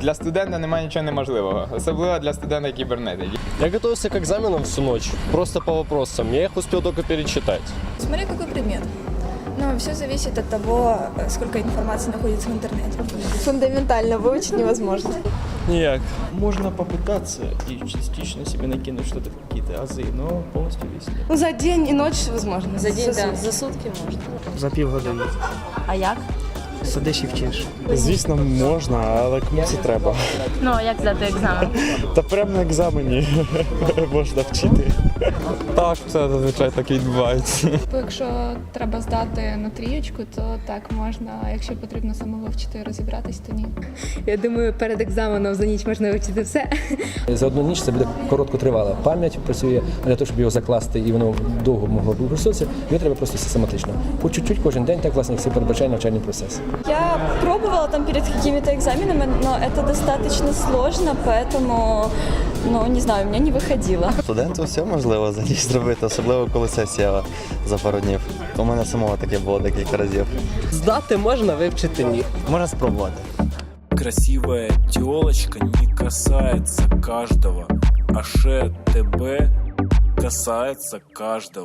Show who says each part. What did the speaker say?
Speaker 1: Для студента немає нічого неможливого, особливо для студента кібернетики.
Speaker 2: Я готовился к экзаменам всю ночь, просто по вопросам. Я их успел только перечитать.
Speaker 3: Смотря какой предмет. Но все зависит от того, э, сколько информации находится в интернете.
Speaker 4: Фундаментально выучить невозможно.
Speaker 2: Ніяк.
Speaker 5: Можно попытаться и частично себе накинуть что-то, какие-то азы, но полностью весь нет.
Speaker 4: Ну, за день и ночь возможно.
Speaker 6: За день, да, за сутки можна.
Speaker 5: За півгодини.
Speaker 6: А як?
Speaker 5: Сидиш і вчиш.
Speaker 7: Звісно, можна, але кому це треба?
Speaker 6: Ну, а як здати екзамен?
Speaker 7: Та прямо на екзамені можна вчити.
Speaker 2: Так, все зазвичай так і відбувається.
Speaker 8: Якщо треба здати на трієчку, то так можна, а якщо потрібно самовивчити і розібратись, то ні.
Speaker 9: Я думаю, перед екзаменом за ніч можна вивчити все.
Speaker 10: За одну ніч це буде короткотривала пам'ять працює, а для того, щоб його закласти і воно довго могло використовуватися, його треба просто систематично. По чуть-чуть кожен день, так власне, все передбачає навчальний процес.
Speaker 4: Я пробовала там перед какими-то экзаменами, но это достаточно сложно, поэтому, ну, не знаю, у меня не выходило.
Speaker 11: Студенту все можливо за ніч зробити, особливо коли сесія за пару днів. У мене самого таке було декілька разів.
Speaker 2: Здати можна, вивчити ні.
Speaker 11: Можна спробувати.
Speaker 12: Красивая телочка не касается каждого, а ше ТБ касается каждого.